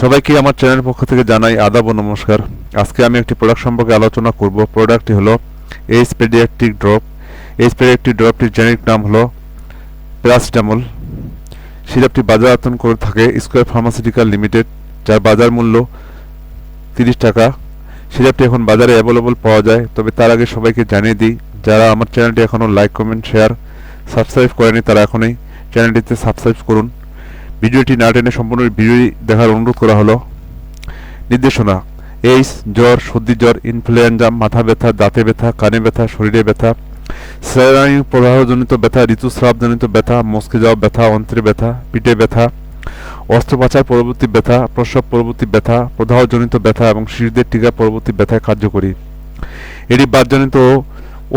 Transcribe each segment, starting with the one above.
সবাইকে আমার চ্যানেলের পক্ষ থেকে জানাই আদাব ও নমস্কার। আজকে আমি একটি প্রোডাক্ট সম্পর্কে আলোচনা করব। প্রোডাক্টটি হলো H pediatric drop H pediatric ড্রপটির generic নাম হলো প্যারাসিটামল সিরাপটি বাজারজাতন করে থাকে স্কোয়ার ফার্মাসিউটিক্যাল লিমিটেড যার বাজার মূল্য তিরিশ টাকা। সিরাপটি এখন বাজারে অ্যাভেলেবল পাওয়া যায়, তবে তার আগে সবাইকে জানিয়ে দিই, যারা আমার চ্যানেলটি এখনও লাইক কমেন্ট শেয়ার সাবস্ক্রাইব করেনি তারা এখনই চ্যানেলটিতে সাবস্ক্রাইব করুন। ভিডিওটি না টেনে সম্পূর্ণ ভিডিওটি দেখার অনুরোধ করা হলো। নির্দেশনা এইস জ্বর, সর্দি জ্বর ইনফ্লুয়েঞ্জা মাথা ব্যথা, দাঁতে ব্যথা, কানে ব্যথা, শরীরে ব্যথা, স্যালাইন প্রবাহজনিত ব্যথা, ঋতুস্রাবজনিত ব্যথা, মস্কে যাওয়া ব্যথা, অন্ত্রে ব্যথা, পিঠে ব্যথা, অস্ত্রোপচার পরবর্তী ব্যথা, প্রসব পরবর্তী ব্যথা, প্রদাহজনিত ব্যথা এবং শিশুদের টিকা পরবর্তী ব্যথায় কার্যকরী। এটি বাতজনিত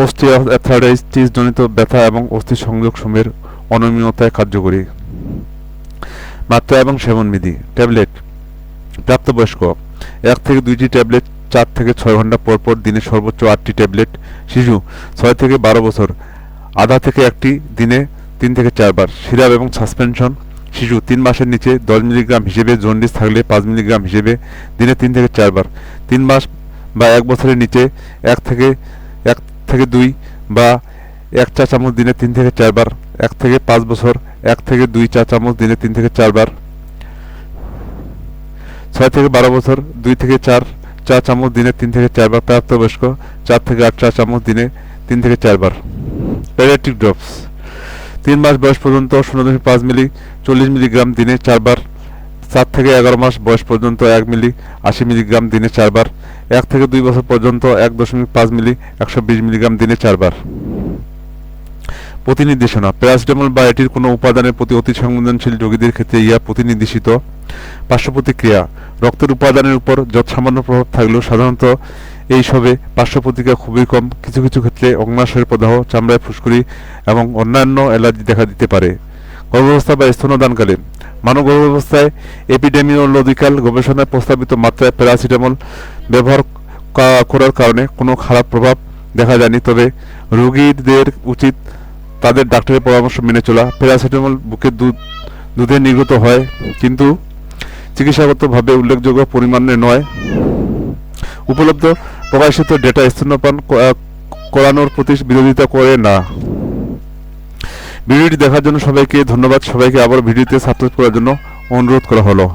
অস্টিওঅ্যাথারাইটিস জনিত ব্যথা এবং অস্থি সংযোগ সময়ের অনিয়মিততায় কার্যকরী। মাত্রা এবং সেবনবিধি ট্যাবলেট, প্রাপ্তবয়স্ক। এক থেকে দুইটি ট্যাবলেট, চার থেকে ছয় ঘণ্টা পর পর দিনে সর্বোচ্চ আটটি ট্যাবলেট, শিশু ছয় থেকে বারো বছর, আধা থেকে একটি দিনে তিন থেকে চারবার, সিরাপ এবং সাসপেনশন, শিশু তিন মাসের নিচে দশ মিলিগ্রাম হিসেবে জন্ডিস থাকলে পাঁচ মিলিগ্রাম হিসেবে দিনে তিন থেকে চারবার, তিন মাস বা এক বছরের নিচে এক থেকে এক থেকে দুই বা এক চা চামচ দিনে তিন থেকে চারবার, এক থেকে পাঁচ বছর এক থেকে দুই চা চামচ, দিনে তিন থেকে চারবার ছয় থেকে বারো বছর, দুই থেকে চার চা চামচ, দিনে তিন থেকে চারবার প্রাপ্তবয়স্ক। চার থেকে আট চা চামচ, দিনে তিন থেকে চারবার প্যারিয়াট্রিক ড্রপস তিন মাস বয়স পর্যন্ত শূন্য দশমিক পাঁচ মিলি, চল্লিশ মিলিগ্রাম দিনে চারবার সাত থেকে এগারো মাস বয়স পর্যন্ত এক মিলি, আশি মিলিগ্রাম দিনে চারবার এক থেকে দুই বছর পর্যন্ত এক দশমিক পাঁচ মিলি, একশো বিশ মিলিগ্রাম দিনে চারবার প্রতিনির্দেশনা। প্যারাসিটামল বা এটির কোনো উপাদানের প্রতি অতি সংবেদনশীল রোগীদের ক্ষেত্রে ইহা প্রতিনির্দেশিত। পার্শ্ব প্রতিক্রিয়া রক্তের উপাদানের উপর যত সামান্য প্রভাব থাকলেও সাধারণত এই সবে পার্শ্ব প্রতিক্রিয়া খুবই কম। কিছু কিছু ক্ষেত্রে অগ্নাশয়ের প্রদাহ, চামড়ায় ফুসকুড়ি এবং অন্যান্য অ্যালার্জি দেখা দিতে পারে। গর্ভাবস্থা বা স্তনদানকালে মানব গর্ভাবস্থায় এপিডেমিওলজিক্যাল গবেষণায় প্রস্তাবিত মাত্রায় প্যারাসিটামল ব্যবহার করার কারণে কোনো খারাপ প্রভাব দেখা যায়নি। তবে রোগীদের উচিত তাদের ডাক্তারের পরামর্শ মেনে চলা। প্যারাসিটামল বুকের দুধ দুধে নির্গত হয়, কিন্তু চিকিৎসাগতভাবে উল্লেখযোগ্য পরিমাণে নয়। উপলব্ধ প্রকাশিত ডেটা স্তন্যপান করানোর প্রতি বিরোধিতা করে না। ভিডিওটি দেখার জন্য সবাইকে ধন্যবাদ। সবাইকে আবার ভিডিওতে সাবস্ক্রাইব করার জন্য অনুরোধ করা হলো।